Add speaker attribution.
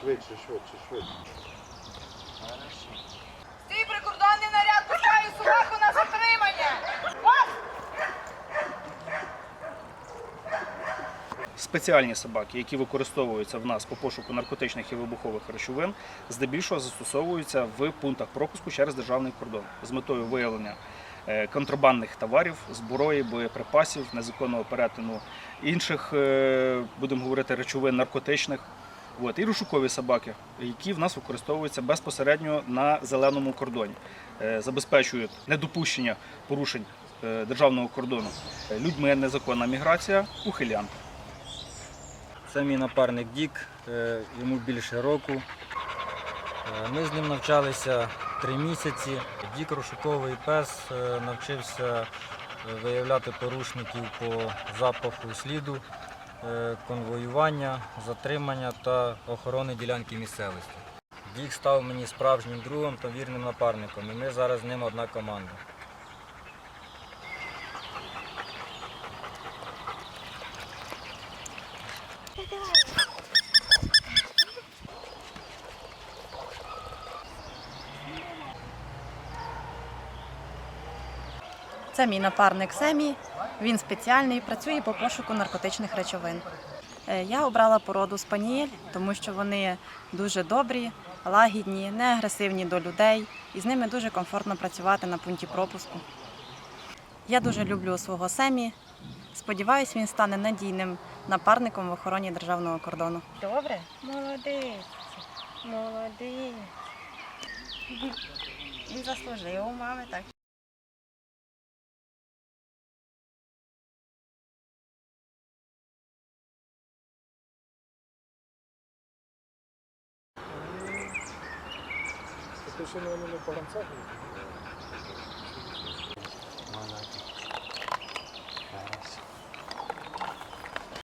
Speaker 1: Швидше, швидше, швидше.
Speaker 2: Стій прикордонний наряд, пускаю собаку на затримання. Вас!
Speaker 3: Спеціальні собаки, які використовуються в нас по пошуку наркотичних і вибухових речовин, здебільшого застосовуються в пунктах пропуску через державний кордон з метою виявлення контрабандних товарів, зброї, боєприпасів, незаконного перетину інших, е, будемо говорити, речовин наркотичних. От, і розшукові собаки, які в нас використовуються безпосередньо на зеленому кордоні, Е, забезпечують недопущення порушень е, державного кордону е, людьми незаконна міграція, ухилян.
Speaker 4: Це мій напарник Дік, е, йому більше року. Е, Ми з ним навчалися три місяці. Дік розшуковий пес е, навчився е, виявляти порушників по запаху сліду, е, конвоювання, затримання та охорони ділянки місцевості. Дік став мені справжнім другом та вірним напарником, і ми зараз з ним одна команда.
Speaker 5: Це мій напарник Семі. Він спеціальний, працює по пошуку наркотичних речовин. Е, Я обрала породу спанієль, тому що вони дуже добрі, лагідні, не агресивні до людей, і з ними дуже комфортно працювати на пункті пропуску. Я дуже люблю свого Семі. Сподіваюсь, він стане надійним напарником в охороні державного кордону.
Speaker 6: Добре? Молодець. Молодець.
Speaker 5: Він заслужив у мами, так.
Speaker 7: Ти ще не по гранцах?